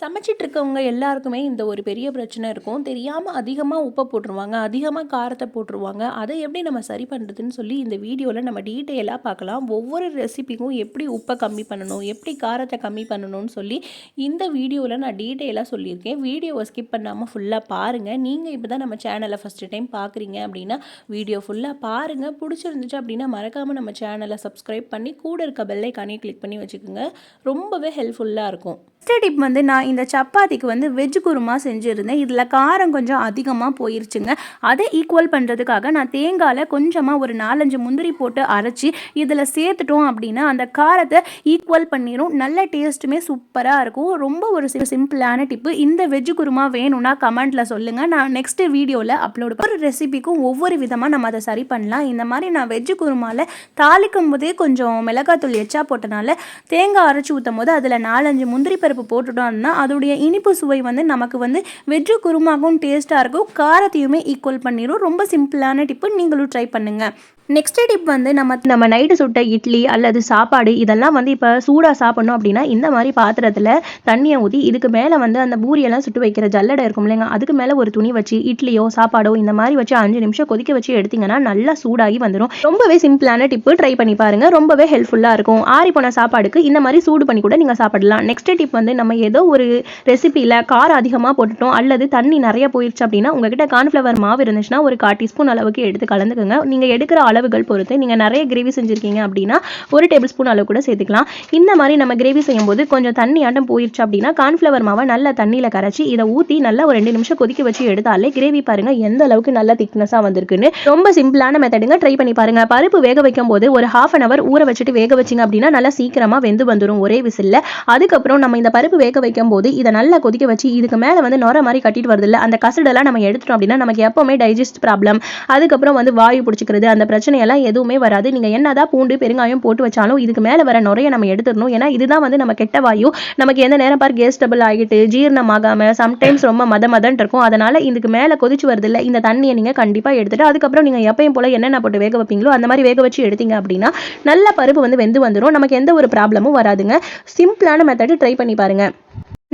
சமைச்சிட்டு இருக்கவங்க எல்லாருக்குமே இந்த ஒரு பெரிய பிரச்சனை இருக்கும். தெரியாமல் அதிகமாக உப்பை போட்டுருவாங்க அதிகமாக காரத்தை போட்டுருவாங்க. அதை எப்படி நம்ம சரி பண்ணுறதுன்னு சொல்லி இந்த வீடியோவில் நம்ம டீட்டெயிலாக பார்க்கலாம். ஒவ்வொரு ரெசிபிக்கும் எப்படி உப்பை கம்மி பண்ணணும் எப்படி காரத்தை கம்மி பண்ணணும்னு சொல்லி இந்த வீடியோவில் நான் டீட்டெயிலாக சொல்லியிருக்கேன். வீடியோவை ஸ்கிப் பண்ணாமல் ஃபுல்லாக பாருங்கள் நீங்கள் இப்போ தான் நம்ம சேனலை ஃபஸ்ட்டு டைம் பார்க்குறீங்க அப்படின்னா வீடியோ ஃபுல்லாக பாருங்கள் பிடிச்சிருந்துச்சு அப்படின்னா மறக்காமல் நம்ம சேனலை சப்ஸ்கிரைப் பண்ணி கூட இருக்க பெல்லைக்கானே கிளிக் பண்ணி வச்சுக்கோங்க. ரொம்பவே ஹெல்ப்ஃபுல்லாக இருக்கும். ஃபஸ்ட்டு டிப் வந்து நான் இந்த சப்பாத்திக்கு வந்து வெஜ் குருமா செஞ்சுருந்தேன். இதில் காரம் கொஞ்சம் அதிகமாக போயிருச்சுங்க. அதை ஈக்குவல் பண்ணுறதுக்காக நான் தேங்காயில் கொஞ்சமாக ஒரு நாலஞ்சு முந்திரி போட்டு அரைச்சி இதில் சேர்த்துட்டோம் அப்படின்னா அந்த காரத்தை ஈக்குவல் பண்ணிடும் நல்ல டேஸ்ட்டுமே சூப்பராக இருக்கும். ரொம்ப ஒரு சிம்பிளான டிப்பு. இந்த வெஜ் குருமா வேணும்னா கமெண்ட்டில் சொல்லுங்கள் நான் நெக்ஸ்ட்டு வீடியோவில் அப்லோட் ஒரு ரெசிபிக்கும் ஒவ்வொரு விதமாக நம்ம அதை சரி பண்ணலாம். இந்த மாதிரி நான் வெஜ் குருமாவில் தாளிக்கும் போதே கொஞ்சம் மிளகாத்தூள் எச்சா போட்டனால தேங்காய் அரைச்சி ஊற்றும் போது அதில் நாலஞ்சு முந்திரி பருப்பு போட்டுட்டோம்னா அதோடைய இனிப்பு சுவை வந்து நமக்கு வந்து வெற்றி குருமாகவும் டேஸ்ட்டாக இருக்கும். காரத்தையுமே ஈக்குவல் பண்ணிடும் ரொம்ப சிம்பிளான டிப்பு நீங்களும் ட்ரை பண்ணுங்கள் நெக்ஸ்ட் டிப் வந்து நம்ம நம்ம நைட்டு சுட்ட இட்லி அல்லது சாப்பாடு இதெல்லாம் வந்து இப்போ சூடாக சாப்பிட்ணும் அப்படின்னா இந்த மாதிரி பாத்திரத்தில் தண்ணியை ஊற்றி இதுக்கு மேலே வந்து அந்த பூரியெல்லாம் சுட்டு வைக்கிற ஜல்லடை இருக்கும் இல்லைங்க? அதுக்கு மேலே ஒரு துணி வச்சு இட்லியோ சாப்பாடோ இந்த மாதிரி வச்சு அஞ்சு நிமிஷம் கொதிக்க வச்சு எடுத்தீங்கன்னா நல்லா சூடாகி வந்துடும் ரொம்பவே சிம்பிளான டிப்பு ட்ரை பண்ணி பாருங்க. ரொம்பவே ஹெல்ப்ஃபுல்லாக இருக்கும். ஆறி போன சாப்பாடுக்கு இந்த மாதிரி சூடு பண்ணி கூட நீங்கள் சாப்பிடலாம். நெக்ஸ்ட் டிப் வந்து நம்ம ஏதோ ஒரு ரெசிபியில் காரம் அதிகமாக போட்டுட்டோம் அல்லது தண்ணி நிறைய போயிடுச்சு அப்படின்னா உங்ககிட்ட கார்ன்ஃப்ளவர் மாவு இருந்துச்சுன்னா ஒரு கால் டீஸ்பூன் அளவுக்கு எடுத்து கலந்துக்கோங்க. நீங்கள் எடுக்கிற அளவுகள் பொறுத்து நீங்கள் நிறைய கிரேவி செஞ்சுருக்கீங்க அப்படின்னா ஒரு டேபிள் ஸ்பூன் அளவு கூட சேர்த்துக்கலாம். இந்த மாதிரி நம்ம கிரேவி செய்யும்போது கொஞ்சம் தண்ணி ஆட்டம் போயிடுச்சு அப்படின்னா கார்ன்ஃப்ளவர் மாவை நல்ல தண்ணியில் கரைச்சி இதை ஊற்றி நல்லா ஒரு ரெண்டு நிமிஷம் கொதிக்க வச்சு எடுத்தாலே கிரேவி பாருங்க எந்த அளவுக்கு நல்ல திக்னஸாக வந்திருக்குன்னு. ரொம்ப சிம்பிளான மெத்தடுங்க ட்ரை பண்ணி பாருங்க. பருப்பு வேக வைக்கும் போது ஒரு ஹாஃப் அன் அவர் ஊற வச்சுட்டு வேக வச்சிங்க அப்படின்னா நல்லா சீக்கிரமாக வெந்து வந்துடும் ஒரே விசில்ல. அதுக்கப்புறம் நம்ம இந்த பருப்பு வேக வைக்கும் போது இதை நல்லா கொதிக்க வச்சு இதுக்கு மேலே வந்து நொற மாதிரி கட்டிட்டு வருது அந்த கசடெல்லாம் நம்ம எடுத்துட்டோம் அப்படின்னா நமக்கு எப்பவுமே டைஜஸ்ட் ப்ராப்ளம் அதுக்கப்புறம் வந்து வாயு பிடிச்சிக்கிறது அந்த பிரச்சனை பிரச்சனையெல்லாம் எதுவுமே வராது. நீங்கள் என்னதான் பூண்டு பெருங்காயம் போட்டு வச்சாலும் இதுக்கு மேலே வர நுரையை நம்ம எடுத்துடணும். ஏன்னா இதுதான் வந்து நம்ம கெட்ட வாயு. நமக்கு எந்த நேரம் பார் கேஸ்டபிள் ஆகிட்டு ஜீரணமாகாமல் சம்டைம்ஸ் ரொம்ப மத மதன் இருக்கும். அதனால் இதுக்கு மேலே கொதிச்சு வருது இல்லை இந்த தண்ணியை நீங்கள் கண்டிப்பாக எடுத்துட்டு அதுக்கப்புறம் நீங்கள் எப்பயும் போல என்னென்ன போட்டு வேக வைப்பீங்களோ அந்த மாதிரி வேக வச்சு எடுத்தீங்க அப்படின்னா நல்ல பருப்பு வந்து வெந்து வந்துடும் நமக்கு எந்த ஒரு ப்ராப்ளமும் வராதுங்க. சிம்பிளான மெத்தடு ட்ரை பண்ணி பாருங்க.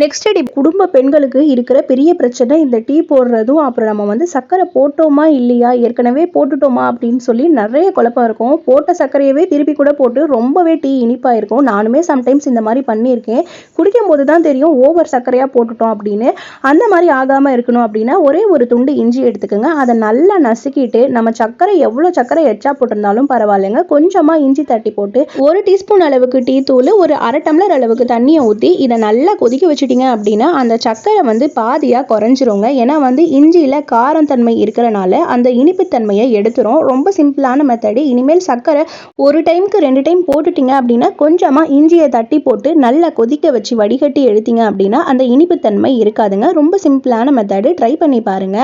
நெக்ஸ்ட் டிப் குடும்ப பெண்களுக்கு இருக்கிற பெரிய பிரச்சனை இந்த டீ போடுறதும் அப்புறம் நம்ம வந்து சர்க்கரை போட்டோமா இல்லையா? ஏற்கனவே போட்டுட்டோமா அப்படின்னு சொல்லி நிறைய குழப்பம் இருக்கும். போட்ட சர்க்கரையவே திருப்பி கூட போட்டு ரொம்பவே டீ இனிப்பாக இருக்கும். நானுமே சம்டைம்ஸ் இந்த மாதிரி பண்ணியிருக்கேன். குடிக்கும் போது தான் தெரியும் ஓவர் சர்க்கரையாக போட்டுட்டோம் அப்படின்னு. அந்த மாதிரி ஆகாமல் இருக்கணும் அப்படின்னா ஒரே ஒரு துண்டு இஞ்சி எடுத்துக்கோங்க. அதை நல்லா நசுக்கிட்டு நம்ம சர்க்கரை எவ்வளோ சர்க்கரை எச்சா போட்டிருந்தாலும் பரவாயில்லைங்க. கொஞ்சமாக இஞ்சி தட்டி போட்டு ஒரு டீஸ்பூன் அளவுக்கு டீ தூள் ஒரு அரை டம்ளர் அளவுக்கு தண்ணியை ஊற்றி இதை நல்லா கொதிக்க வச்சுட்டீங்க அப்படின்னா அந்த சர்க்கரை வந்து பாதியாக குறைஞ்சிருங்க. ஏன்னா வந்து இஞ்சியில் காரம் தன்மை இருக்கிறனால அந்த இனிப்புத்தன்மையை எடுத்துரும். ரொம்ப சிம்பிளான மெத்தடு இனிமேல் சர்க்கரை ஒரு டைமுக்கு ரெண்டு டைம் போட்டுட்டீங்க அப்படின்னா கொஞ்சமாக இஞ்சியை தட்டி போட்டு நல்லா கொதிக்க வச்சு வடிகட்டி எடுத்தீங்க அப்படின்னா அந்த இனிப்புத்தன்மை இருக்காதுங்க. ரொம்ப சிம்பிளான மெத்தடு ட்ரை பண்ணி பாருங்க.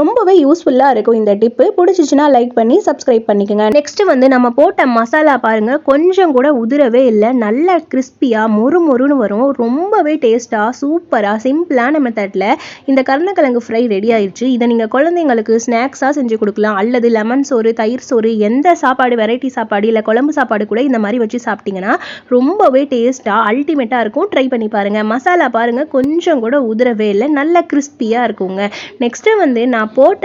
ரொம்பவே யூஸ்ஃபுல்லாக இருக்கும் இந்த டிப்பு பிடிச்சிச்சுன்னா லைக் பண்ணி சப்ஸ்கிரைப் பண்ணிக்கோங்க. நெக்ஸ்ட்டு வந்து நம்ம போட்ட மசாலா பாருங்கள் கொஞ்சம் கூட உதிரவே இல்லை. நல்லா கிறிஸ்பியாக மொறு மொறுன்னு வரும். ரொம்பவே டேஸ்ட்டாக சூப்பராக சிம்பிளான மெத்தடில் இந்த கருணக்கிழங்கு ஃப்ரை ரெடி ஆயிடுச்சு இதை நீங்கள் குழந்தைங்களுக்கு ஸ்நாக்ஸாக செஞ்சு கொடுக்கலாம். அல்லது லெமன் சோறு தயிர் சோறு எந்த சாப்பாடு வெரைட்டி சாப்பாடு இல்லை குழம்பு சாப்பாடு கூட இந்த மாதிரி வச்சு சாப்பிட்டீங்கன்னா ரொம்பவே டேஸ்ட்டாக அல்டிமேட்டாக இருக்கும். ட்ரை பண்ணி பாருங்கள் மசாலா பாருங்கள் கொஞ்சம் கூட உதிரவே இல்லை. நல்ல கிறிஸ்பியாக இருக்குங்க. நெக்ஸ்ட்டு வந்து நான் போட்ட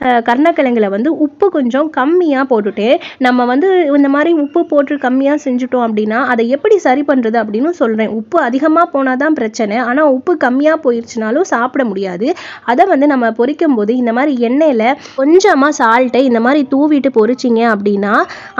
அஹ், கருணக்கிழங்குல வந்து உப்பு கொஞ்சம் கம்மியாக போட்டுட்டேன் நம்ம வந்து இந்த மாதிரி உப்பு போட்டு கம்மியாக செஞ்சுட்டோம் அப்படின்னா அதை எப்படி சரி பண்ணுறது அப்படின்னு சொல்கிறேன் உப்பு அதிகமாக போனால் தான் பிரச்சனை. ஆனால் உப்பு கம்மியாக போயிடுச்சுனாலும் சாப்பிட முடியாது. அதை வந்து நம்ம பொரிக்கும் போது இந்த மாதிரி எண்ணெயில் கொஞ்சமாக சால்ட்டை இந்த மாதிரி தூவிட்டு பொரிச்சிங்க அப்படின்னா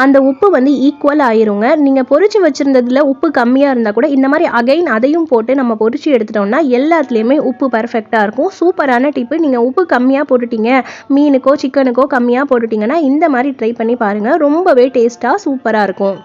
அந்த உப்பு வந்து ஈக்குவல் ஆயிருங்க. நீங்கள் பொரிச்சு வச்சிருந்ததுல உப்பு கம்மியாக இருந்தால் கூட இந்த மாதிரி அகைன் அதையும் போட்டு நம்ம பொரிச்சு எடுத்துட்டோம்னா எல்லாத்துலேயுமே உப்பு பர்ஃபெக்டாக இருக்கும். சூப்பரான டிப்பு நீங்கள் உப்பு கம்மியாக போட்டுட்டீங்க மீனுக்கோ சிக்கனுக்கோ கம்மியாக போட்டுட்டிங்கன்னா இந்த மாதிரி ட்ரை பண்ணி பாருங்கள் ரொம்பவே டேஸ்ட்டாக சூப்பராக இருக்கும்.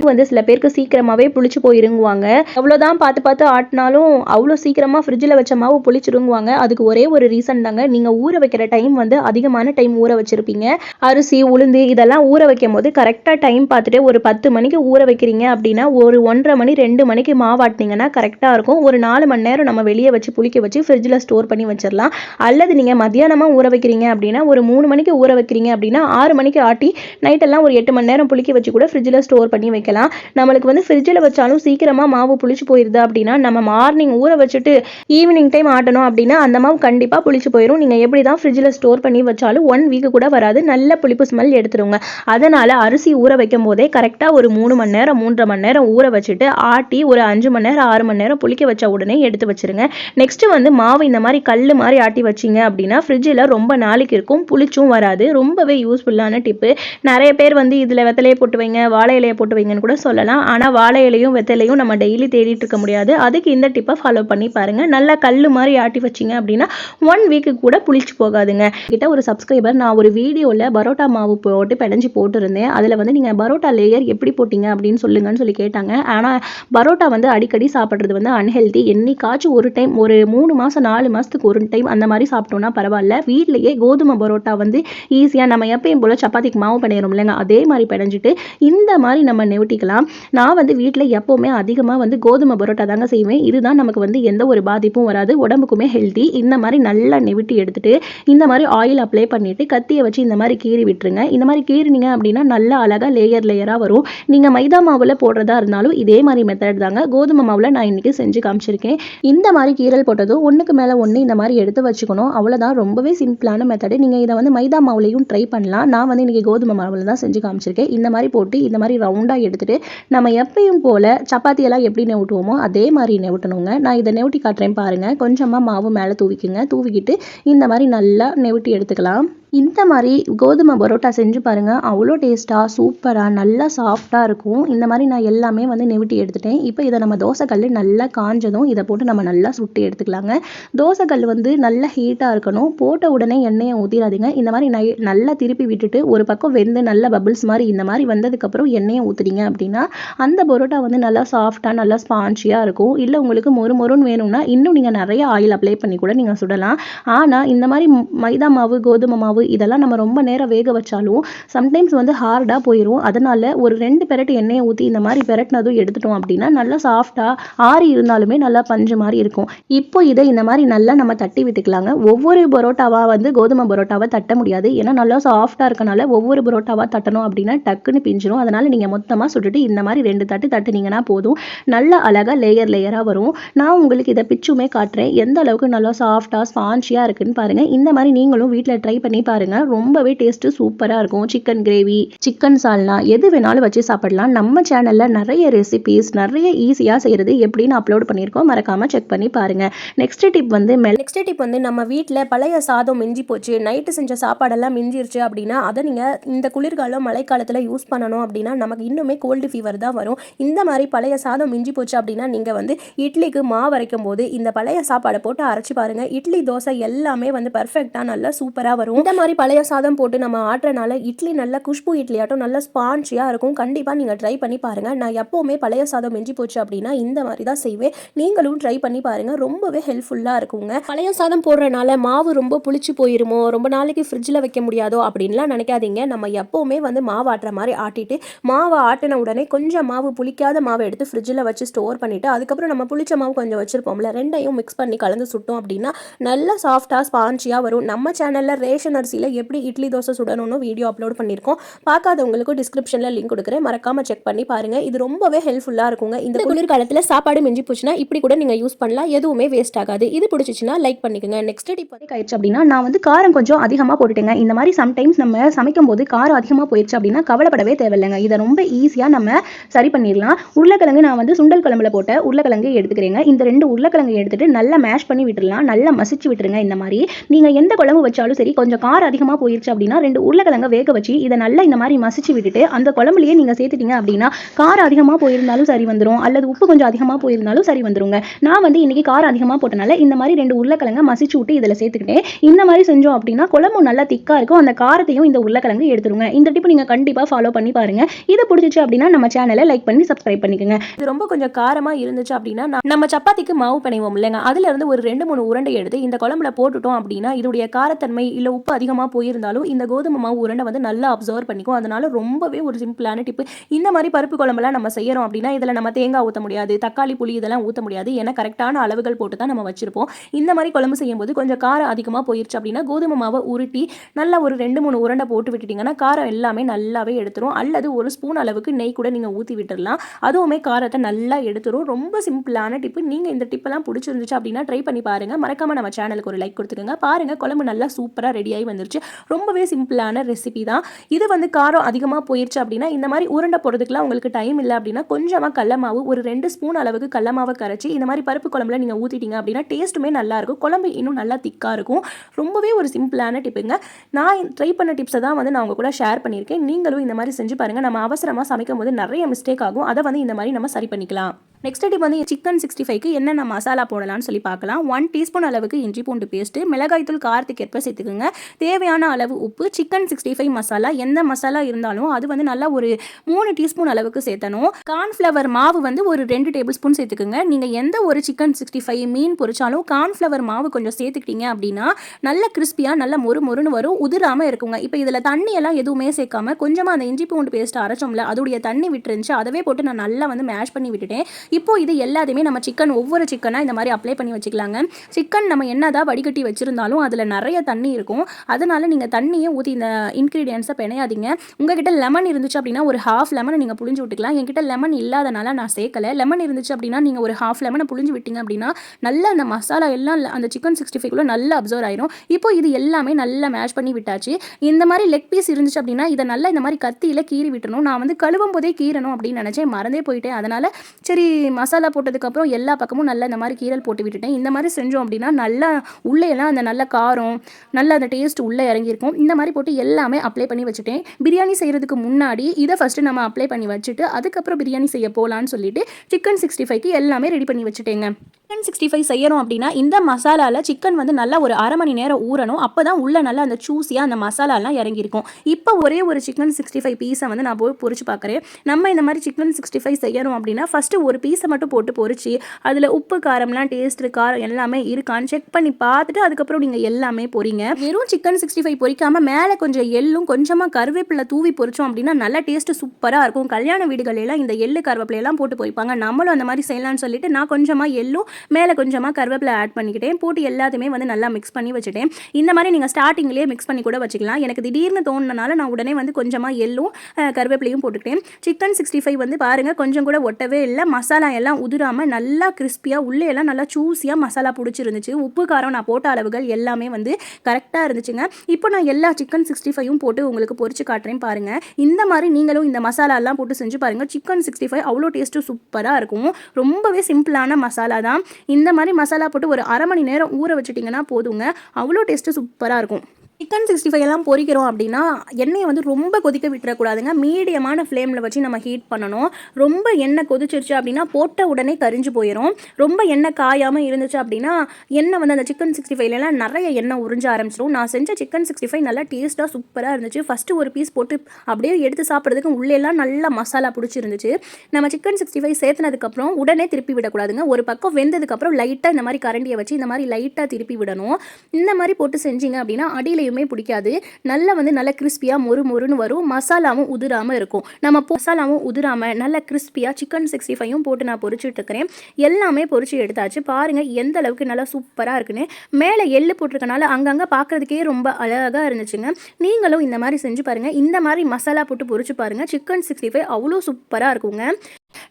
வந்து சில பேருக்கு சீக்கிரமாகவே புளிச்சு போயிருங்குவாங்க. எவ்வளோதான் பார்த்து பார்த்து ஆட்டினாலும் அவ்வளோ சீக்கிரமாக ஃப்ரிட்ஜில் வச்ச மாவு புளிச்சிருங்குவாங்க. அதுக்கு ஒரே ஒரு ரீசன் தாங்க. நீங்கள் ஊற வைக்கிற டைம் வந்து அதிகமான டைம் ஊற வச்சிருப்பீங்க. அரிசி உளுந்து இதெல்லாம் ஊற வைக்கும் போது கரெக்டாக டைம் பார்த்துட்டு ஒரு பத்து மணிக்கு ஊற வைக்கிறீங்க அப்படின்னா ஒரு ஒன்றரை மணி ரெண்டு மணிக்கு மாவாட்டினீங்கன்னா கரெக்டாக இருக்கும். ஒரு நாலு மணி நேரம் நம்ம வெளியே வச்சு புளிக்க வச்சு ஃப்ரிட்ஜில் ஸ்டோர் பண்ணி வச்சிடலாம் அல்லது நீங்கள் மத்தியானமாக ஊற வைக்கிறீங்க அப்படின்னா ஒரு மூணு மணிக்கு ஊற வைக்கிறீங்க அப்படின்னா ஆறு மணிக்கு ஆட்டி நைட்டெல்லாம் ஒரு எட்டு மணி நேரம் புளிக்க வச்சு கூட ஃப்ரிட்ஜில் ஸ்டோர் பண்ணி வைக்கலாம். வைக்கலாம் நம்மளுக்கு வந்து ஃப்ரிட்ஜில் வச்சாலும் சீக்கிரமாக மாவு புளிச்சு போயிடுது அப்படின்னா நம்ம மார்னிங் ஊற வச்சுட்டு ஈவினிங் டைம் ஆட்டணும் அப்படின்னா அந்த மாவு கண்டிப்பாக புளிச்சு போயிடும் நீங்கள் எப்படி தான் ஃப்ரிட்ஜில் ஸ்டோர் பண்ணி வச்சாலும் ஒன் வீக்கு கூட வராது. நல்ல புளிப்பு ஸ்மெல் எடுத்துருங்க. அதனால் அரிசி ஊற வைக்கும் போதே கரெக்டாக ஒரு மூணு மணி நேரம் மூன்றரை மணி நேரம் ஊற வச்சுட்டு ஆட்டி ஒரு அஞ்சு மணி நேரம் ஆறு மணி நேரம் புளிக்க வச்ச உடனே எடுத்து வச்சிருங்க. நெக்ஸ்ட்டு வந்து மாவு இந்த மாதிரி கல் மாதிரி ஆட்டி வச்சிங்க அப்படின்னா ஃப்ரிட்ஜில் ரொம்ப நாளைக்கு இருக்கும். புளிச்சும் வராது. ரொம்பவே யூஸ்ஃபுல்லான டிப்பு நிறைய பேர் வந்து இதில் வெத்தலையை போட்டு வைங்க வாழை இலையை போட்டு வைங்கன்னு கூட சொல்லலாம். ஆனால் வாழை இலையும் வெத்தலையும் நம்ம டெய்லி தேடிட்டு இருக்க முடியாது. அதுக்கு இந்த டிப்பை ஃபாலோ பண்ணி பாருங்கள் நல்லா கல் மாதிரி ஆட்டி வச்சிங்க அப்படின்னா ஒன் வீக்கு கூட புளிச்சு போகாதுங்க. கிட்ட ஒரு சப்ஸ்கிரைபர் நான் ஒரு வீடியோவில் பரோட்டா மாவு போட்டு பிணைஞ்சு போட்டிருந்தேன். அதில் வந்து நீங்கள் பரோட்டா லேயர் எப்படி போட்டிங்க அப்படின்னு சொல்லுங்கன்னு சொல்லி கேட்டாங்க. ஆனால் பரோட்டா வந்து அடிக்கடி சாப்பிட்றது வந்து அன்ஹெல்தி என்னைக்காச்சும் ஒரு டைம் ஒரு மூணு மாதம் நாலு மாதத்துக்கு ஒரு டைம் அந்த மாதிரி சாப்பிட்டோம்னா பரவாயில்ல. வீட்லேயே கோதுமை பரோட்டா வந்து ஈஸியாக நம்ம எப்பயும் போல் சப்பாத்திக்கு மாவு பண்ணிடுறோம் இல்லைங்க? அதே மாதிரி பிணைஞ்சிட்டு இந்த மாதிரி நம்ம நெவட்டிக்கலாம் நான் வந்து வீட்டில் எப்போவுமே அதிகமாக வந்து கோதுமை பரோட்டா தாங்க செய்வேன். இதுதான் நமக்கு வந்து எந்த ஒரு பாதிப்பும் வராது. உடம்புக்குமே ஹெல்த்தி இந்த மாதிரி நல்லா நெவிட்டி எடுத்துட்டு இந்த மாதிரி ஆயில் அப்ளை பண்ணிவிட்டு கத்தியை வச்சு இந்த மாதிரி கீறி விட்டுருங்க. இந்த மாதிரி கீறினீங்க அப்படின்னா நல்லா அழகாக லேயர் லேயராக வரும். நீங்கள் மைதா மாவில் போடுறதா இருந்தாலும் இதே மாதிரி மெத்தட் தாங்க. கோதுமை மாவில் நான் இன்றைக்கி செஞ்சு காமிச்சிருக்கேன். இந்த மாதிரி கீரல் போட்டதும் ஒன்றுக்கு மேலே ஒன்று இந்த மாதிரி எடுத்து வச்சுக்கணும். அவ்வளோதான் ரொம்பவே சிம்பிளான மெத்தடு நீங்கள் இதை வந்து மைதா மாவுலையும் ட்ரை பண்ணலாம். நான் வந்து இன்றைக்கி கோதுமை மாவில் தான் செஞ்சு காமிச்சிருக்கேன். இந்த மாதிரி போட்டு இந்த மாதிரி ரவுண்டாக எடுத்துகிட்டு நம்ம எப்பயும் போல் சப்பாத்தியெல்லாம் எப்படி நெவுட்டுவோமோ அதே மாதிரி நெவுட்டணுங்க. நான் இதை நெவுட்டி காட்டுறேன் பாருங்கள் கொஞ்சமாக மாவு மேலே தூவிக்குங்க. தூவிக்கிட்டு இந்த மாதிரி நல்லா நெவுட்டி எடுத்துக்கலாம். இந்த மாதிரி கோதுமை பரோட்டா செஞ்சு பாருங்கள் அவ்வளோ டேஸ்ட்டாக சூப்பராக நல்லா சாஃப்டாக இருக்கும். இந்த மாதிரி நான் எல்லாமே வந்து நெவிட்டி எடுத்துட்டேன். இப்போ இதை நம்ம தோசைக்கல் நல்லா காஞ்சதும் இதை போட்டு நம்ம நல்லா சுட்டு எடுத்துக்கலாங்க. தோசைக்கல் வந்து நல்லா ஹீட்டாக இருக்கணும். போட்ட உடனே எண்ணெயை ஊற்றிடாதீங்க இந்த மாதிரி நை நல்லா திருப்பி விட்டுட்டு ஒரு பக்கம் வெந்து நல்ல பபிள்ஸ் மாதிரி இந்த மாதிரி வந்ததுக்கப்புறம் எண்ணெயை ஊற்றுறீங்க அப்படின்னா அந்த பரோட்டா வந்து நல்லா சாஃப்டாக நல்லா ஸ்பான்ச்சியாக இருக்கும். இல்லை உங்களுக்கு மொறு மொறுன்னு வேணும்னா இன்னும் நீங்கள் நிறைய ஆயில் அப்ளை பண்ணி கூட நீங்கள் சுடலாம். ஆனால் இந்த மாதிரி மைதா மாவு கோதுமை மாவு இதெல்லாம் நம்ம ரொம்ப நேரம் வேக வச்சாலும் சம்டைம்ஸ் வந்து ஹார்டாக போயிடும் அதனால ஒரு ரெண்டு பெரட்டு எண்ணெயை ஊற்றி இந்த மாதிரி பெரட்டினதும் எடுத்துட்டோம் அப்படின்னா நல்லா சாஃப்டாக ஆறி இருந்தாலுமே நல்லா பஞ்சு மாதிரி இருக்கும். இப்போ இதை இந்த மாதிரி நல்லா நம்ம தட்டி விட்டுக்கலாங்க. ஒவ்வொரு பரோட்டாவாக வந்து கோதுமை பரோட்டாவை தட்ட முடியாது. ஏன்னா நல்லா சாஃப்டாக இருக்கனால ஒவ்வொரு பரோட்டாவாக தட்டணும் அப்படின்னா டக்குன்னு பிஞ்சிரும். அதனால நீங்கள் மொத்தமாக சுட்டுட்டு இந்த மாதிரி ரெண்டு தட்டு தட்டுனீங்கன்னா போதும். நல்ல அழகாக லேயர் லேயராக வரும். நான் உங்களுக்கு இதை பிச்சுமே காட்டுறேன். எந்த அளவுக்கு நல்லா சாஃப்டாக ஸ்பான்ஷியாக இருக்குன்னு பாருங்கள் இந்த மாதிரி நீங்களும் வீட்டில் ட்ரை பண்ணி பாருங்கள் ரொம்பவே டேஸ்ட்டு சூப்பராக இருக்கும். சிக்கன் கிரேவி சிக்கன் சால்னா எது வேணாலும் வச்சு சாப்பிடலாம். நம்ம சேனலில் நிறைய ரெசிபிஸ் நிறைய ஈஸியாக செய்கிறது எப்படின்னு அப்லோட் பண்ணியிருக்கோம். மறக்காமல் செக் பண்ணி பாருங்கள் நெக்ஸ்ட் டிப் வந்து மெல் நெக்ஸ்ட் டிப் வந்து நம்ம வீட்டில் பழைய சாதம் மிஞ்சி போச்சு. நைட்டு செஞ்ச சாப்பாடெல்லாம் மிஞ்சிருச்சு அப்படின்னா அதை நீங்கள் இந்த குளிர்காலம் மழைக்காலத்தில் யூஸ் பண்ணணும் அப்படின்னா நமக்கு இன்னுமே கோல்டு ஃபீவர் தான் வரும். இந்த மாதிரி பழைய சாதம் மிஞ்சி போச்சு அப்படின்னா நீங்கள் வந்து இட்லிக்கு மாவு வரைக்கும் போது இந்த பழைய சாப்பாடை போட்டு அரைச்சி பாருங்கள் இட்லி தோசை எல்லாமே வந்து பர்ஃபெக்டாக நல்லா சூப்பராக வரும். இந்த மாதிரி பழைய சாதம் போட்டு நம்ம ஆட்டுறனால இட்லி நல்லா குஷ்பு இட்லி ஆட்டம் நல்லா ஸ்பான்ச்சியாக இருக்கும். கண்டிப்பாக நீங்கள் ட்ரை பண்ணி பாருங்கள் நான் எப்போவுமே பழைய சாதம் மெஞ்சி போச்சு அப்படின்னா இந்த மாதிரி தான் செய்வேன். நீங்களும் ட்ரை பண்ணி பாருங்கள் ரொம்பவே ஹெல்ப்ஃபுல்லாக இருக்குங்க. பழைய சாதம் போடுறனால மாவு ரொம்ப புளிச்சு போயிருமோ ரொம்ப நாளைக்கு ஃப்ரிட்ஜில் வைக்க முடியாதோ அப்படின்லாம் நினைக்காதீங்க. நம்ம எப்போவுமே வந்து மாவு ஆட்டுற மாதிரி ஆட்டிட்டு மாவை ஆட்டின உடனே கொஞ்சம் மாவு புளிக்காத மாவை எடுத்து ஃப்ரிட்ஜில் வச்சு ஸ்டோர் பண்ணிவிட்டு அதுக்கப்புறம் நம்ம புளிச்ச மாவு கொஞ்சம் வச்சுருப்போம்ல ரெண்டையும் மிக்ஸ் பண்ணி கலந்து சுட்டோம் அப்படின்னா நல்லா சாஃப்டாக ஸ்பான்ச்சியாக வரும். நம்ம சேனலில் ரேஷன் அரிசியில் எப்படி இட்லி தோசை சுடணும்னு வீடியோ அப்லோட் பண்ணியிருக்கோம். பார்க்காதவங்களுக்கு டிஸ்கிரிப்ஷனில் லிங்க் கொடுக்குறேன். மறக்காமல் செக் பண்ணி பாருங்கள் இது ரொம்பவே ஹெல்ப்ஃபுல்லாக இருக்குங்க. இந்த குளிர்காலத்தில் சாப்பாடு மிஞ்சி போச்சுன்னா இப்படி கூட நீங்கள் யூஸ் பண்ணலாம். எதுவுமே வேஸ்ட் ஆகாது. இது பிடிச்சிச்சுன்னா லைக் பண்ணிக்கோங்க. நெக்ஸ்ட் டிப் வந்து ஆயிடுச்சு அப்படின்னா நான் வந்து காரம் கொஞ்சம் அதிகமாக போட்டுட்டேங்க. இந்த மாதிரி சம்டைம்ஸ் நம்ம சமைக்கும் போது காரம் அதிகமாக போயிடுச்சு அப்படின்னா கவலைப்படவே தேவையில்லைங்க. இதை ரொம்ப ஈஸியாக நம்ம சரி பண்ணிடலாம். உருளைக்கிழங்கு நான் வந்து சுண்டல் குழம்புல போட்ட உருளைக்கிழங்கு எடுத்துக்கிறேங்க. இந்த ரெண்டு உருளைக்கிழங்கு எடுத்துட்டு நல்லா மேஷ் பண்ணி விட்டுறலாம் நல்லா மசிச்சு விட்டுருங்க இந்த மாதிரி. நீங்கள் எந்த குழம்பு வச்சாலும் சரி கொஞ்சம் காரம் அதிகமாக போயிடுச்சு அப்படின்னா ரெண்டு உருளைக்கிழங்க வேக வச்சு இதை நல்லா இந்த மாதிரி மசிச்சு விட்டுட்டு அந்த குழம்புலயே நீங்கள் சேர்த்துட்டீங்க அப்படின்னா காரம் அதிகமாக போயிருந்தாலும் சரி வந்துடும் அல்லது உப்பு கொஞ்சம் அதிகமாக போயிருந்தாலும் சரி வந்துருங்க. நான் வந்து இன்றைக்கி காரம் அதிகமாக போட்டனால இந்த மாதிரி ரெண்டு உருளைக்கிழங்க மசிச்சு விட்டு இதில் சேர்த்துக்கிட்டேன். இந்த மாதிரி செஞ்சோம் அப்படின்னா குழம்பு நல்லா திக்காக இருக்கும். அந்த காரத்தையும் இந்த உருளைக்கிழங்கு எடுத்துருங்க. இந்த டிப்பு நீங்கள் கண்டிப்பாக ஃபாலோ பண்ணி பாருங்க. இது பிடிச்சிச்சு அப்படின்னா நம்ம சேனலை லைக் பண்ணி சப்ஸ்கிரைப் பண்ணிக்கோங்க. இது ரொம்ப கொஞ்சம் காரமாக இருந்துச்சு அப்படின்னா நம்ம சப்பாத்திக்கு மாவு பிணைவோம் இல்லைங்க. அதுலேருந்து ஒரு ரெண்டு மூணு உருண்டை எடுத்து இந்த குழம்புல போட்டுட்டோம் அப்படின்னா இதோடைய காரத்தன்மை இல்லை உப்பு அதிகமாக போயிருந்தாலும் இந்த கோதுமை மாவு உருண்டை வந்து நல்லா அப்சர்வ் பண்ணிக்கும். அதனால ரொம்பவே ஒரு சிம்பிளான டிப்பு இந்த மாதிரி பருப்பு குழம்புலாம் நம்ம செய்கிறோம் அப்படின்னா இதில் நம்ம தேங்காய் ஊற்ற முடியாது தக்காளி புளி இதெல்லாம் ஊற்ற முடியாது ஏன்னா கரெக்டான அளவுகள் போட்டு தான் நம்ம வச்சுருப்போம். இந்த மாதிரி குழம்பு செய்யும்போது கொஞ்சம் காரம் அதிகமாக போயிருச்சு அப்படின்னா கோதுமை மாவை உருட்டி நல்லா ஒரு ரெண்டு மூணு உருண்டை போட்டு விட்டுட்டிங்கன்னா காரம் எல்லாமே நல்லாவே எடுத்துரும். அல்லது ஒரு ஸ்பூன் அளவுக்கு நெய் கூட நீங்கள் ஊற்றி விட்டுடலாம் அதுவுமே காரத்தை நல்லா எடுத்துரும். ரொம்ப சிம்பிளான டிப்பு நீங்கள் இந்த டிப்பெல்லாம் பிடிச்சிருந்துச்சு அப்படின்னா ட்ரை பண்ணி பாருங்கள் மறக்காமல் நம்ம சேனலுக்கு ஒரு லைக் கொடுத்துக்கோங்க. பாருங்கள் குழம்பு நல்லா சூப்பராக ரெடியாகி வந்துருச்சு. ரொம்பவே சிம்பிளான ரெசிபி தான். இது வந்து காரம் அதிகமாக போயிடுச்சு அப்படின்னா இந்த மாதிரி உருண்டை போடுறதுக்குலாம் உங்களுக்கு டைம் இல்லை அப்படின்னா கொஞ்சமாக கடல மாவு ஒரு ரெண்டு ஸ்பூன் அளவுக்கு கடல மாவை கரைச்சி இந்த மாதிரி பருப்பு குழம்புல நீங்கள் ஊற்றிட்டீங்க அப்படின்னா டேஸ்ட்டுமே நல்லாயிருக்கும் குழம்பு இன்னும் நல்லா திக்காக இருக்கும். ரொம்பவே ஒரு சிம்பிளான டிப்புங்க நான் ட்ரை பண்ண டிப்ஸை தான் வந்து நான் உங்க கூட ஷேர் பண்ணியிருக்கேன். நீங்களும் இந்த மாதிரி செஞ்சு பாருங்கள் நம்ம அவசரமாக சமைக்கும் போது நிறைய மிஸ்டேக் ஆகும். அதை வந்து இந்த மாதிரி நம்ம சரி பண்ணிக்கலாம். நெக்ஸ்ட் டிப் வந்து சிக்கன் சிக்ஸ்டி ஃபைவ்க்கு என்னென்ன மசாலா போடலாம்னு சொல்லி பார்க்கலாம். ஒன் டீஸ்பூன் அளவுக்கு இஞ்சி பூண்டு பேஸ்ட்டு மிளகாய்த்தூள் காரத்துக்கு ஏற்ப சேர்த்துக்குங்க. தேவையான அளவு உப்பு சிக்கன் சிக்ஸ்டி ஃபைவ் மசாலா எந்த மசாலா இருந்தாலும் அது வந்து நல்லா ஒரு மூணு டீஸ்பூன் அளவுக்கு சேர்த்தணும். கார்ன்ஃப்ளவர் மாவு வந்து ஒரு ரெண்டு டேபிள் ஸ்பூன் சேர்த்துக்குங்க. நீங்கள் எந்த ஒரு சிக்கன் சிக்ஸ்டி ஃபைவ் மீன் பொரிச்சாலும் கார்ன்ஃப்ளவர் மாவு கொஞ்சம் சேர்த்துக்கிட்டீங்க அப்படின்னா நல்ல கிறிஸ்பியாக நல்ல மொறு மொறுன்னு வரும். உதிராமல் இருக்குங்க. இப்போ இதில் தண்ணியெல்லாம் எதுவுமே சேர்க்காம கொஞ்சமாக அந்த இஞ்சி பூண்டு பேஸ்ட் அரைச்சோம்ல அதோடைய தண்ணி விட்டுருந்துச்சு அதவே போட்டு நான் நல்லா வந்து மேஷ் பண்ணி விட்டுட்டேன். இப்போ இது எல்லாத்தையுமே நம்ம சிக்கன் ஒவ்வொரு சிக்கனாக இந்த மாதிரி அப்ளை பண்ணி வச்சுக்கலாங்க. சிக்கன் நம்ம என்னதான் வடிகட்டி வச்சுருந்தாலும் அதில் நிறைய தண்ணி இருக்கும். அதனால் நீங்கள் தண்ணியை ஊற்றி இந்த இன்க்ரீடியன்ஸை பிணையாதீங்க. உங்ககிட்ட லெமன் இருந்துச்சு அப்படின்னா ஒரு ஹாஃப் லெமனை நீங்கள் புளிஞ்சு விட்டுக்கலாம். என்கிட்ட லெமன் இல்லாதனால நான் சேர்க்கல. லெமன் இருந்துச்சு அப்படின்னா நீங்கள் ஒரு ஹாஃப் லெமனை புளிஞ்சு விட்டீங்க அப்படின்னா நல்லா அந்த மசாலா எல்லாம் அந்த சிக்கன் சிக்ஸ்டி ஃபைவ்க்குள்ளே நல்லா அப்சர்வ் ஆயிரும். இப்போ இது எல்லாமே நல்லா மேஷ் பண்ணி விட்டாச்சு. இந்த மாதிரி லெக் பீஸ் இருந்துச்சு அப்படின்னா இதை நல்லா இந்த மாதிரி கத்தியில் கீறி விட்டணும் நான் வந்து கழுவும் போதே கீறணும் அப்படின்னு நினச்சேன். மறந்தே போயிட்டேன். அதனால் சரி மசாலா போட்டதுக்கப்புறம் எல்லா பக்கமும் நல்லா இந்த மாதிரி கீரல் போட்டு விட்டுட்டேன். இந்த மாதிரி செஞ்சோம் அப்படின்னா நல்லா உள்ளேயெல்லாம் அந்த நல்ல காரம் நல்ல அந்த டேஸ்ட் உள்ளே இறங்கியிருக்கும். இந்த மாதிரி போட்டு எல்லாமே அப்ளை பண்ணி வச்சுட்டேன். பிரியாணி செய்கிறதுக்கு முன்னாடி இதை ஃபஸ்ட்டு நம்ம அப்ளை பண்ணி வச்சுட்டு அதுக்கப்புறம் பிரியாணி செய்ய போகலான்னு சொல்லிட்டு சிக்கன் சிக்ஸ்டி ஃபைவ்க்கு எல்லாமே ரெடி பண்ணி வச்சுட்டேங்க. சிக்கன் சிக்ஸ்டி ஃபைவ் செய்யறோம் அப்படின்னா இந்த மசாலாவில் சிக்கன் வந்து நல்லா ஒரு அரை மணி நேரம் ஊறணும். அப்போ தான் உள்ள நல்லா அந்த சூஸியாக அந்த மசாலாலாம் இறங்கியிருக்கும். இப்போ ஒரே ஒரு சிக்கன் சிக்ஸ்டி ஃபைவ் பீஸை வந்து நான் போய் பொறிச்சு பார்க்குறேன் நம்ம இந்த மாதிரி சிக்கன் சிக்ஸ்டி ஃபைவ் செய்யறோம் அப்படின்னா ஃபஸ்ட்டு ஒரு பீஸை மட்டும் போட்டு பொறிச்சு அதில் உப்பு காரம்லாம் டேஸ்ட் காரம் எல்லாமே இருக்கான்னு செக் பண்ணி பார்த்துட்டு அதுக்கப்புறம் நீங்கள் எல்லாமே பொறிங்க. வெறும் சிக்கன் சிக்ஸ்டி ஃபைவ் பொரிக்காமல் மேலே கொஞ்சம் எள்ளும் கொஞ்சமாக கருவேப்பிலை தூவி பொறிச்சோம் அப்படின்னா நல்லா டேஸ்ட்டு சூப்பராக இருக்கும். கல்யாண வீடுகளெல்லாம் இந்த எள்ளு கருவேப்பிலையெல்லாம் போட்டு பொரிப்பாங்க நம்மளும் அந்த மாதிரி செய்யலாம்னு சொல்லிட்டு நான் கொஞ்சமாக எள்ளும் மேலே கொஞ்சமாக கருவேப்பிலை ஆட் பண்ணிக்கிட்டேன். போட்டு எல்லாத்தையுமே வந்து நல்லா மிக்ஸ் பண்ணி வச்சுட்டேன். இந்த மாதிரி நீங்கள் ஸ்டார்டிங்லேயே மிக்ஸ் பண்ணி கூட வச்சுக்கலாம். எனக்கு திடீர்னு தோணுனால நான் உடனே வந்து கொஞ்சமாக எள்ளும் கருவேப்பிலையும் போட்டுக்கிட்டேன். சிக்கன் சிக்ஸ்டி ஃபைவ் வந்து பாருங்கள் கொஞ்சம் கூட ஒட்டவே இல்லை. மசாலா எல்லாம் உதிராமல் நல்லா கிறிஸ்பியாக உள்ளே எல்லாம் நல்லா சூஸியாக மசாலா பிடிச்சிருந்துச்சு. உப்பு காரம் நான் போட்ட அளவுகள் எல்லாமே வந்து கரெக்டாக இருந்துச்சுங்க. இப்போ நான் எல்லா சிக்கன் சிக்ஸ்டி ஃபைவும் போட்டு உங்களுக்கு பொறிச்சு காட்டுறேன் பாருங்கள் இந்த மாதிரி நீங்களும் இந்த மசாலாலாம் போட்டு செஞ்சு பாருங்கள் சிக்கன் சிக்ஸ்டி ஃபைவ் அவ்வளோ டேஸ்ட்டு சூப்பராக இருக்கும். ரொம்பவே சிம்பிளான மசாலா தான். இந்த மாதிரி மசாலா போட்டு ஒரு அரை மணி நேரம் ஊற வச்சுட்டிங்கன்னா போதுங்க. அவ்வளோ டேஸ்ட்டு சூப்பராக இருக்கும். சிக்கன் சிக்ஸ்டி ஃபைவ் எல்லாம் பொரிக்கிறோம் அப்படின்னா எண்ணெயை வந்து ரொம்ப கொதிக்க விட்டுறக்கூடாதுங்க. மீடியமான ஃப்ளேமில் வச்சு நம்ம ஹீட் பண்ணணும். ரொம்ப எண்ணெய் கொதிச்சிருச்சு அப்படின்னா போட்ட உடனே கரிஞ்சு போயிடும் ரொம்ப எண்ணெய் காயாமல் இருந்துச்சு அப்படின்னா எண்ணெய் வந்து அந்த சிக்கன் சிக்ஸ்டி ஃபைவ்லாம் நிறைய எண்ணெய் உறிஞ்ச ஆரம்பிச்சிடும் நான் செஞ்ச சிக்கன் சிக்ஸ்டி ஃபைவ் நல்லா டேஸ்ட்டாக சூப்பராக இருந்துச்சு. ஃபஸ்ட்டு ஒரு பீஸ் போட்டு அப்படியே எடுத்து சாப்பிட்றதுக்கு உள்ளேலாம் நல்லா மசாலா பிடிச்சிருந்துச்சு. நம்ம சிக்கன் சிக்ஸ்டி ஃபைவ் சேர்த்துனதுக்கப்புறம் உடனே திருப்பி விடக்கூடாதுங்க. ஒரு பக்கம் வெந்ததுக்கப்புறம் லைட்டாக இந்த மாதிரி கரண்டியை வச்சு இந்த மாதிரி லைட்டாக திருப்பி விடணும். இந்த மாதிரி போட்டு செஞ்சீங்க அப்படின்னா அடியில் அடியிலையுமே பிடிக்காது. நல்லா வந்து நல்லா கிறிஸ்பியாக மொறு மொறுன்னு வரும். மசாலாவும் உதிராமல் இருக்கும். நம்ம மசாலாவும் உதிராமல் நல்ல கிறிஸ்பியாக சிக்கன் சிக்ஸ்டி ஃபைவும் போட்டு நான் பொரிச்சிட்டு இருக்கிறேன். எல்லாமே பொரிச்சு எடுத்தாச்சு. பாருங்கள் எந்த அளவுக்கு நல்லா சூப்பராக இருக்குன்னு. மேலே எள்ளு போட்டிருக்கனால அங்கங்கே பார்க்குறதுக்கே ரொம்ப அழகாக இருந்துச்சுங்க. நீங்களும் இந்த மாதிரி செஞ்சு பாருங்கள் இந்த மாதிரி மசாலா போட்டு பொரிச்சு பாருங்கள் சிக்கன் சிக்ஸ்டி ஃபைவ் அவ்வளோ சூப்பராக இருக்குங்க.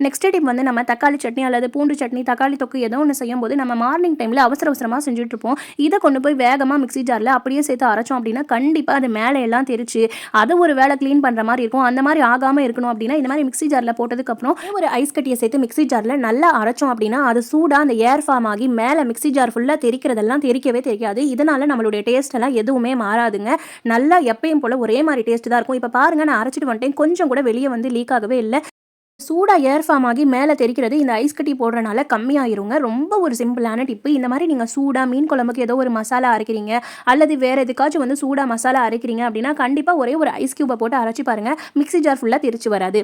நெக்ஸ்ட் டிப் வந்து நம்ம தக்காளி சட்னி அல்லது பூண்டு சட்னி தக்காளி தொக்கு ஏதோ ஒன்று செய்யும்போது நம்ம மார்னிங் டைமில் அவசர அவசரமாக செஞ்சுட்டு இருப்போம். இதை கொண்டு போய் வேகமாக மிக்ஸி ஜாரில் அப்படியே சேர்த்து அரைச்சோம் அப்படின்னா கண்டிப்பாக அது மேலே எல்லாம் தெரிச்சு அதை ஒரு வேலை க்ளீன் பண்ணுற மாதிரி இருக்கும். அந்த மாதிரி ஆகாமல் இருக்கணும் அப்படின்னா இந்த மாதிரி மிக்ஸி ஜாரில் போட்டதுக்கப்புறம் ஒரு ஐஸ் கட்டியை சேர்த்து மிக்ஸி ஜாரில் நல்லா அரைச்சோம் அப்படின்னா அது சூடாக அந்த ஏர் ஃபார்ம் ஆகி மேலே மிக்ஸி ஜார் ஃபுல்லாக தெரிக்கிறதெல்லாம் தெரிக்கவே தெரியாது. இதனால் நம்மளுடைய டேஸ்ட் எல்லாம் எதுவுமே மாறாதுங்க. நல்லா எப்பயும் போல் ஒரே மாதிரி டேஸ்ட் தான் இருக்கும். இப்போ பாருங்கள் நான் அரைச்சிட்டு வந்துட்டேன். கொஞ்சம் கூட வெளியே வந்து லீக் ஆகவே இல்லை. சூடாக ஏர் ஃபார்ம் ஆகி மேலே தெரிக்கிறது இந்த ஐஸ் கட்டி போடுறனால கம்மியாயிருங்க. ரொம்ப ஒரு சிம்பிளான டிப்பு இந்த மாதிரி நீங்கள் சூடாக மீன் குழம்புக்கு ஏதோ ஒரு மசாலா அரைக்கிறீங்க அல்லது வேறு எதுக்காச்சும் வந்து சூடாக மசாலா அரைக்கிறீங்க அப்படின்னா கண்டிப்பாக ஒரே ஒரு ஐஸ் கியூபை போட்டு அரைச்சி பாருங்கள் மிக்ஸி ஜார் ஃபுல்லாக திரிச்சு வராது.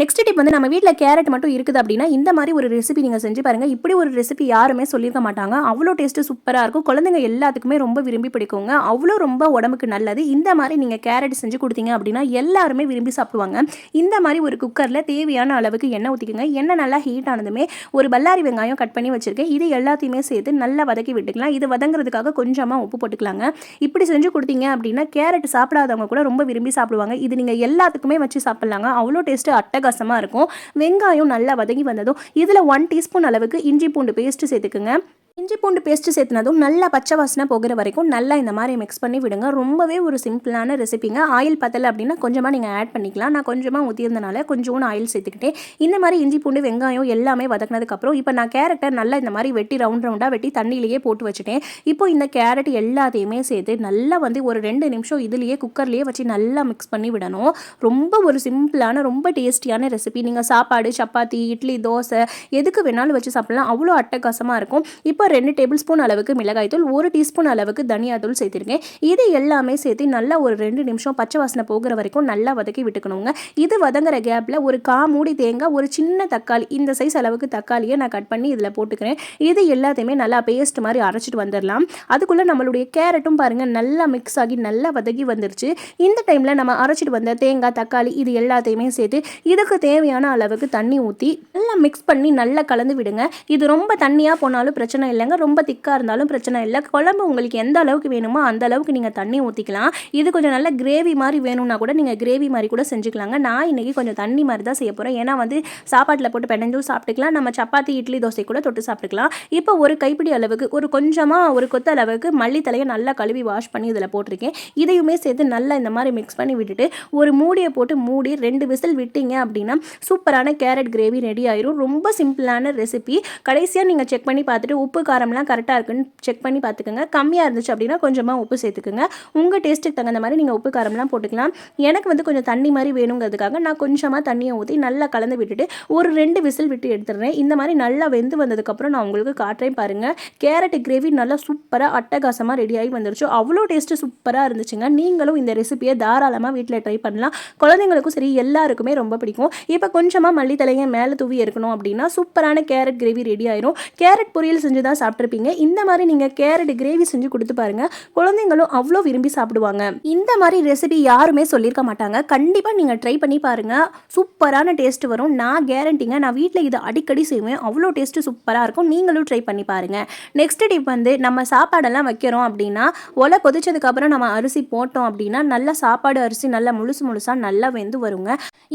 நெக்ஸ்ட் டிப் வந்து நம்ம வீட்டில் கேரட் மட்டும் இருக்குது அப்படின்னா இந்த மாதிரி ஒரு ரெசிபி நீங்கள் செஞ்சு பாருங்கள் இப்படி ஒரு ரெசிபி யாருமே சொல்லியிருக்க மாட்டாங்க. அவ்வளோ டேஸ்ட்டு சூப்பராக இருக்கும். குழந்தைங்க எல்லாத்துக்குமே ரொம்ப விரும்பி பிடிக்குங்க. அவ்வளோ ரொம்ப உடம்புக்கு நல்லது. இந்த மாதிரி நீங்கள் கேரட் செஞ்சு கொடுத்தீங்க அப்படின்னா எல்லாருமே விரும்பி சாப்பிடுவாங்க. இந்த மாதிரி ஒரு குக்கரில் தேவையான அளவுக்கு எண்ணெய் ஊற்றிக்கோங்க எண்ணெய் நல்லா ஹீட் ஆனதுமே ஒரு பல்லாரி வெங்காயம் கட் பண்ணி வச்சுருக்கேன். இது எல்லாத்தையுமே சேர்த்து நல்லா வதக்கி விட்டுக்கலாம். இது வதங்குறதுக்காக கொஞ்சமாக உப்பு போட்டுக்கலாங்க. இப்படி செஞ்சு கொடுத்தீங்க அப்படின்னா கேரட் சாப்பிடாதவங்க கூட ரொம்ப விரும்பி சாப்பிடுவாங்க. இது நீங்கள் எல்லாத்துக்குமே வச்சு சாப்பிட்லாங்க. அவ்வளோ டேஸ்ட்டு அட்டகாசமாக இருக்கும். வெங்காயம் நல்லா வதங்கி வந்ததும் இதில் ஒன் டீஸ்பூன் அளவுக்கு இஞ்சி பூண்டு பேஸ்ட்டு சேர்த்துக்குங்க. இஞ்சி பூண்டு பேஸ்ட்டு சேர்த்துனதும் நல்லா பச்சை வாசனை போகிற வரைக்கும் நல்லா இந்த மாதிரி மிக்ஸ் பண்ணி விடுங்க. ரொம்பவே ஒரு சிம்பிளான ரெசிபிங்க ஆயில் பத்தலை அப்படின்னா கொஞ்சமாக நீங்கள் ஆட் பண்ணிக்கலாம். நான் கொஞ்சமாக ஊற்றியிருந்தனால கொஞ்சோண்டு ஆயில் சேர்த்துக்கிட்டேன். இந்த மாதிரி இஞ்சி பூண்டு வெங்காயம் எல்லாமே வதக்கினதுக்கப்புறம் இப்போ நான் கேரட்டை நல்லா இந்த மாதிரி வெட்டி ரவுண்ட் ரவுண்டாக வெட்டி தண்ணியிலேயே போட்டு வச்சுட்டேன். இப்போ இந்த கேரட் எல்லாத்தையுமே சேர்த்து நல்லா வந்து ஒரு ரெண்டு நிமிஷம் இதுலேயே குக்கர்லேயே வச்சு நல்லா மிக்ஸ் பண்ணி விடணும். ரொம்ப ஒரு சிம்பிளான ரொம்ப டேஸ்டியான ரெசிபி நீங்கள் சாப்பாடு சப்பாத்தி இட்லி தோசை எதுக்கு வேணாலும் வச்சு சாப்பிட்லாம். அவ்வளோ அட்டகாசமாக இருக்கும். இப்போ ரெண்டு டேபிள் ஸ்பூன் அளவுக்கு மிளகாய்த்தூள் ஒரு டீஸ்பூன் அளவுக்கு தனியாத்தூள் சேர்த்திருக்கேன். இது எல்லாமே சேர்த்து நல்லா ஒரு ரெண்டு நிமிஷம் பச்சை வாசனை போகிற வரைக்கும் நல்லா வதக்கி விட்டுக்கணுங்க. இது வதங்குற கேப்பில் ஒரு கா மூடி தேங்காய் ஒரு சின்ன தக்காளி இந்த சைஸ் அளவுக்கு தக்காளியை நான் கட் பண்ணி இதில் போட்டுக்கிறேன். இது எல்லாத்தையுமே நல்லா பேஸ்ட் மாதிரி அரைச்சிட்டு வந்துடலாம். அதுக்குள்ளே நம்மளுடைய கேரட்டும் பாருங்கள் நல்லா மிக்ஸ் ஆகி நல்லா வதக்கி வந்துருச்சு. இந்த டைமில் நம்ம அரைச்சிட்டு வந்த தேங்காய் தக்காளி இது எல்லாத்தையுமே சேர்த்து இதுக்கு தேவையான அளவுக்கு தண்ணி ஊற்றி நல்லா மிக்ஸ் பண்ணி நல்லா கலந்து விடுங்க. இது ரொம்ப தண்ணியாக போனாலும் பிரச்சனை இல்லைங்க. ரொம்ப திக்காக இருந்தாலும் பிரச்சனை இல்லை. குழம்பு உங்களுக்கு எந்த அளவுக்கு வேணுமோ அந்த அளவுக்கு நீங்கள் தண்ணி ஊற்றிக்கலாம் இது கொஞ்சம் நல்ல கிரேவி மாதிரி வேணும்னா கூட நீங்கள் கிரேவி மாதிரி கூட செஞ்சுக்கலாங்க. நான் இன்றைக்கி கொஞ்சம் தண்ணி மாதிரி தான் செய்ய போகிறேன் ஏன்னா வந்து சாப்பாட்டில் போட்டு பெனஞ்சும் சாப்பிட்டுக்கலாம். நம்ம சப்பாத்தி இட்லி தோசை கூட தொட்டு சாப்பிட்டுக்கலாம். இப்போ ஒரு கைப்பிடி அளவுக்கு ஒரு கொஞ்சமாக ஒரு கொத்த அளவுக்கு மல்லித்தலையை நல்லா கழுவி வாஷ் பண்ணி இதில் போட்டிருக்கேன். இதையுமே சேர்த்து நல்லா இந்த மாதிரி மிக்ஸ் பண்ணி விட்டுட்டு ஒரு மூடியை போட்டு மூடி ரெண்டு விசில் விட்டீங்க அப்படின்னா சூப்பரான கேரட் கிரேவி ரெடி ஆயிரும். ரொம்ப சிம்பிளான ரெசிபி கடைசியாக நீங்கள் செக் பண்ணி பார்த்துட்டு உப்பு காரம்லாம் கரெக்டாக இருக்குன்னு செக் பண்ணி பார்த்துக்கோங்க. கம்மியாக இருந்துச்சு அப்படின்னா கொஞ்சமாக உப்பு சேர்த்துக்குங்க. உங்கள் டேஸ்ட்டுக்கு தகுந்த மாதிரி நீங்கள் உப்பு காரம்லாம் போட்டுக்கலாம். எனக்கு வந்து கொஞ்சம் தண்ணி மாதிரி வேணுங்கிறதுக்காக நான் கொஞ்சமாக தண்ணியை ஊற்றி நல்லா கலந்து விட்டுட்டு ஒரு ரெண்டு விசில் விட்டு எடுத்துடுறேன். இந்த மாதிரி நல்லா வெந்து வந்ததுக்கப்புறம் நான் உங்களுக்கு காட்டுறேன் பாருங்கள் கேரட் கிரேவி நல்லா சூப்பராக அட்டகாசமாக ரெடி ஆகி வந்துருச்சு. அவ்வளோ டேஸ்ட்டு சூப்பராக இருந்துச்சுங்க. நீங்களும் இந்த ரெசிபியை தாராளமாக வீட்டில் ட்ரை பண்ணலாம். குழந்தைங்களுக்கும் சரி எல்லாருக்குமே ரொம்ப பிடிக்கும். இப்போ கொஞ்சமாக மல்லித்தலையை மேலே தூவி இருக்கணும் அப்படின்னா சூப்பரான கேரட் கிரேவி ரெடி ஆயிரும். கேரட் பொரியல் செஞ்சு தான் சாப்பிட்ருப்பீங்க இந்த மாதிரி நீங்கள் கேரட் கிரேவி செஞ்சு கொடுத்து பாருங்கள் குழந்தைங்களும் அவ்வளோ விரும்பி சாப்பிடுவாங்க. இந்த மாதிரி ரெசிபி யாருமே சொல்லியிருக்க மாட்டாங்க. கண்டிப்பாக நீங்கள் ட்ரை பண்ணி பாருங்கள் சூப்பரான டேஸ்ட் வரும். நான் கேரண்டிங்க நான் வீட்டில் இதை அடிக்கடி செய்வேன். அவ்வளோ டேஸ்ட்டு சூப்பராக இருக்கும். நீங்களும் ட்ரை பண்ணி பாருங்கள் நெக்ஸ்ட் டிப் வந்து நம்ம சாப்பாடெல்லாம் வைக்கிறோம் அப்படின்னா ஒலை கொதிச்சதுக்கப்புறம் நம்ம அரிசி போட்டோம் அப்படின்னா நல்லா சாப்பாடு அரிசி நல்லா முழுசு முழுசாக நல்லா வெந்து வருங்க.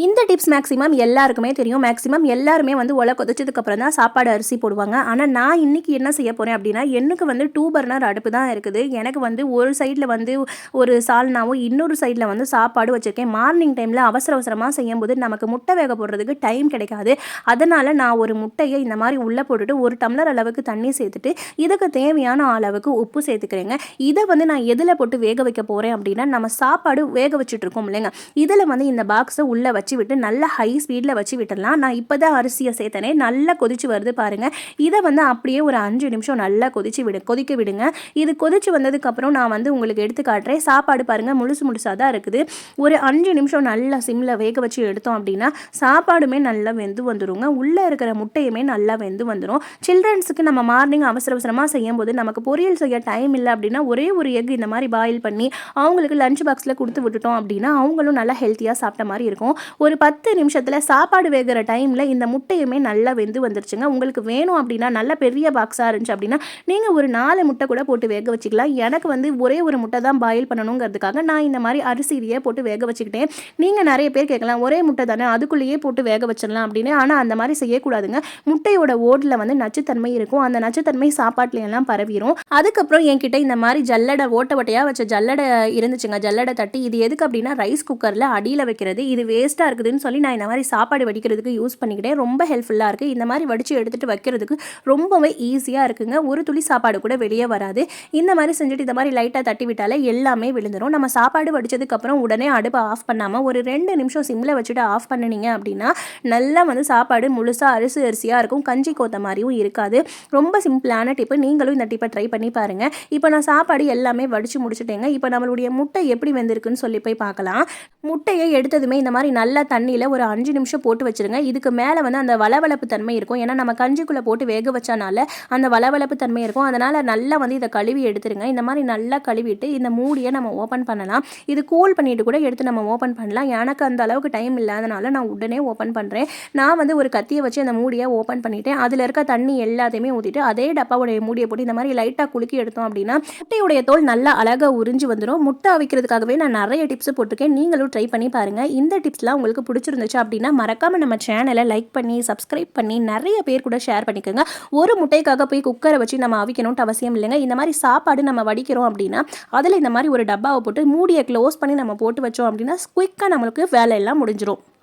இந்த டிப்ஸ் மேக்ஸிமம் எல்லாருக்குமே தெரியும். மேக்ஸிமம் எல்லாருமே வந்து ஒலை கொதிச்சதுக்கப்புறம் தான் சாப்பாடு அரிசி போடுவாங்க. ஆனால் நான் இன்னைக்கு என்ன செய்ய போகிறேன் அப்படின்னா எனக்கு வந்து டூ பர்னர் அடுப்பு தான் இருக்குது. எனக்கு வந்து ஒரு சைடில் வந்து ஒரு சால்னாவும் இன்னொரு சைடில் வந்து சாப்பாடு வச்சுருக்கேன். மார்னிங் டைமில் அவசர அவசரமாக செய்யும்போது நமக்கு முட்டை வேக போடுறதுக்கு டைம் கிடைக்காது. அதனால் நான் ஒரு முட்டையை இந்த மாதிரி உள்ளே போட்டுட்டு ஒரு டம்ளர் அளவுக்கு தண்ணி சேர்த்துட்டு இதுக்கு தேவையான அளவுக்கு உப்பு சேர்த்துக்கிறேங்க. இதை வந்து நான் எதில் போட்டு வேக வைக்க போகிறேன் அப்படின்னா நம்ம சாப்பாடு வேக வச்சுட்ருக்கோம் இல்லைங்க. இதில் வந்து இந்த பாக்ஸை உள்ளே வச்சு விட்டு நல்லா ஹை ஸ்பீடில் வச்சு விட்டுடலாம். நான் இப்போ தான் அரிசியை சேர்த்தனே நல்லா கொதிச்சு வருது பாருங்கள் இதை வந்து அப்படியே ஒரு அஞ்சு அஞ்சு நிமிஷம் நல்லா கொதிச்சு விடு கொதிக்க விடுங்க. இது கொதிச்சு வந்ததுக்கப்புறம் நான் வந்து உங்களுக்கு எடுத்து காட்டுறேன். சாப்பாடு பாருங்கள் முழுசு முழுசாக தான் இருக்குது. ஒரு அஞ்சு நிமிஷம் நல்லா சிம்மில் வேக வச்சு எடுத்தோம் அப்படின்னா சாப்பாடுமே நல்லா வெந்து வந்துருங்க. உள்ளே இருக்கிற முட்டையுமே நல்லா வெந்து வந்துடும் சில்ட்ரன்ஸுக்கு நம்ம மார்னிங் அவசர அவசரமாக செய்யும்போது நமக்கு பொரியல் செய்ய டைம் இல்லை அப்படின்னா ஒரே ஒரு எக் இந்த மாதிரி பாயில் பண்ணி அவங்களுக்கு லஞ்ச் பாக்ஸில் கொடுத்து விட்டுட்டோம் அப்படின்னா அவங்களும் நல்லா ஹெல்த்தியாக சாப்பிட்ட மாதிரி இருக்கும். ஒரு பத்து நிமிஷத்தில் சாப்பாடு வேகிற டைமில் இந்த முட்டையுமே நல்லா வெந்து வந்துருச்சுங்க. உங்களுக்கு வேணும் அப்படின்னா நல்ல பெரிய பாக்ஸாக இருந்துச்சு அப்படின்னா நீங்கள் ஒரு நாலு முட்டை கூட போட்டு வேக வச்சுக்கலாம். எனக்கு வந்து ஒரே ஒரு முட்டை தான் பாயில் பண்ணணுங்கிறதுக்காக நான் இந்த மாதிரி அரிசியிலேயே போட்டு வேக வச்சுக்கிட்டேன். நீங்கள் நிறைய பேர் கேட்கலாம் ஒரே முட்டை தானே அதுக்குள்ளேயே போட்டு வேக வச்சிடலாம் அப்படின்னு. ஆனால் அந்த மாதிரி செய்யக்கூடாதுங்க. முட்டையோட ஓட்டில் வந்து நச்சுத்தன்மை இருக்கும். அந்த நச்சுத்தன்மை சாப்பாட்டிலையெல்லாம் பரவிடும் அதுக்கப்புறம் என்கிட்ட இந்த மாதிரி ஜல்லடை ஓட்ட ஓட்டையாக வச்ச ஜல்லடை இருந்துச்சுங்க. ஜல்லடை தட்டி இது எதுக்கு அப்படின்னா ரைஸ் குக்கரில் அடியில் வைக்கிறது. இது வேஸ்ட்டாக இருக்குதுன்னு சொல்லி நான் இந்த மாதிரி சாப்பாடு வடிக்கிறதுக்கு யூஸ் பண்ணிக்கிட்டேன். ரொம்ப ஹெல்ப்ஃபுல்லாக இருக்குது இந்த மாதிரி வடித்து எடுத்துகிட்டு வைக்கிறதுக்கு ரொம்பவே ஈஸி ஈஸியாக இருக்குங்க. ஒரு துளி சாப்பாடு கூட வெளியே வராது. இந்த மாதிரி செஞ்சுட்டு இந்த மாதிரி லைட்டாக தட்டி விட்டாலே எல்லாமே விழுந்துடும் நம்ம சாப்பாடு வடிச்சதுக்கப்புறம் உடனே அடுப்பை ஆஃப் பண்ணாமல் ஒரு ரெண்டு நிமிஷம் சிம்மில் வச்சுட்டு ஆஃப் பண்ணினீங்க அப்படின்னா நல்லா வந்து சாப்பாடு முழுசாக அரிசி அரிசியாக இருக்கும். கஞ்சி கோத்த மாதிரியும் இருக்காது. ரொம்ப சிம்பிளான டிப்பு நீங்களும் இந்த டிப்பை ட்ரை பண்ணி பாருங்கள் இப்போ நான் சாப்பாடு எல்லாமே வடித்து முடிச்சுட்டேங்க. இப்போ நம்மளுடைய முட்டை எப்படி வெந்திருக்குன்னு சொல்லி போய் பார்க்கலாம். முட்டையை எடுத்ததுமே இந்த மாதிரி நல்லா தண்ணியில் ஒரு அஞ்சு நிமிஷம் போட்டு வச்சுருங்க. இதுக்கு மேலே வந்து அந்த வளவளப்பு தன்மை இருக்கும். ஏன்னா நம்ம கஞ்சிக்குள்ளே போட்டு வேக வச்சனால அந்த வளவளப்பு தன்மை இருக்கும். அதனால் நல்லா வந்து இதை கழுவி எடுத்துருங்க. இந்த மாதிரி நல்லா கழுவிட்டு இந்த மூடியை நம்ம ஓப்பன் பண்ணலாம். இது கூல் பண்ணிட்டு கூட எடுத்து நம்ம ஓப்பன் பண்ணலாம். எனக்கு அந்த அளவுக்கு டைம் இல்லாதனால நான் உடனே ஓப்பன் பண்ணுறேன் நான் வந்து ஒரு கத்தியை வச்சு அந்த மூடியை ஓப்பன் பண்ணிட்டேன். அதில் இருக்க தண்ணி எல்லாத்தையுமே ஊற்றிட்டு அதே டப்பாவுடைய மூடியை போட்டு இந்த மாதிரி லைட்டாக குலுக்கி எடுத்தோம் அப்படின்னா முட்டையுடைய தோல் நல்லா அழகாக உறிஞ்சு வந்துடும் முட்டை அவிக்கிறதுக்காகவே நான் நிறைய டிப்ஸ் போட்டிருக்கேன். நீங்களும் ட்ரை பண்ணி பாருங்கள் இந்த டிப்ஸ்லாம் உங்களுக்கு பிடிச்சிருந்துச்சு அப்படின்னா மறக்காமல் நம்ம சேனலை லைக் பண்ணி சப்ஸ்கிரைப் பண்ணி நிறைய பேர் கூட ஷேர் பண்ணிக்கோங்க. ஒரு முட்டைக்காக போய் குக்கரை வச்சு நம்ம அவிக்கணும்ட்டு அவசியம் இல்லைங்க. இந்த மாதிரி சாப்பாடு நம்ம வடிக்கிறோம் அப்படின்னா அதில் இந்த மாதிரி ஒரு டப்பாவை போட்டு மூடியை க்ளோஸ் பண்ணி நம்ம போட்டு வச்சோம் அப்படின்னா குயிக்காக நம்மளுக்கு வேலை எல்லாம்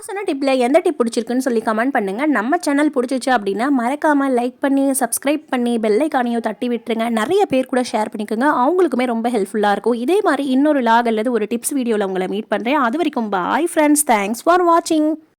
சொன்ன டிப்பில் எந்த டிப் பிடிச்சிருக்குன்னு சொல்லி கமெண்ட் பண்ணுங்கள் நம்ம சேனல் பிடிச்சிச்சு அப்படின்னா மறக்காமல் லைக் பண்ணி சப்ஸ்கிரைப் பண்ணி பெல்லைக்கானையும் தட்டி விட்டுருங்க. நிறைய பேர் கூட ஷேர் பண்ணிக்கோங்க. அவங்களுக்குமே ரொம்ப ஹெல்ப்ஃபுல்லாக இருக்கும். இதே மாதிரி இன்னொரு லாக் அல்லது ஒரு டிப்ஸ் வீடியோவில் உங்களை மீட் பண்ணுறேன் அது வரைக்கும் பாய் ஃப்ரெண்ட்ஸ் தேங்க்ஸ் ஃபார் வாட்சிங்